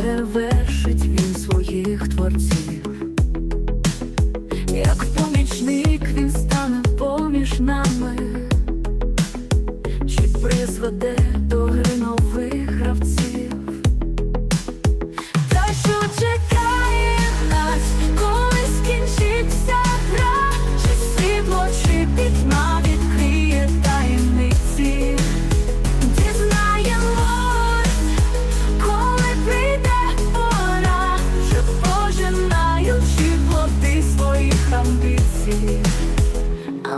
перевершить він своїх творців, як помічник він стане поміж нами, чи призведе.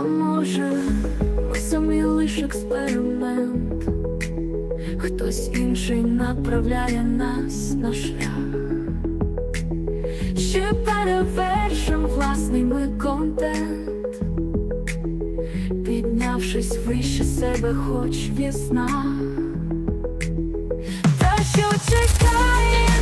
Може, ми самі лиш експеримент, хтось інший направляє нас на шлях, ще перевершим власний ми контент, піднявшись вище себе, хоч вісна. Та що чекає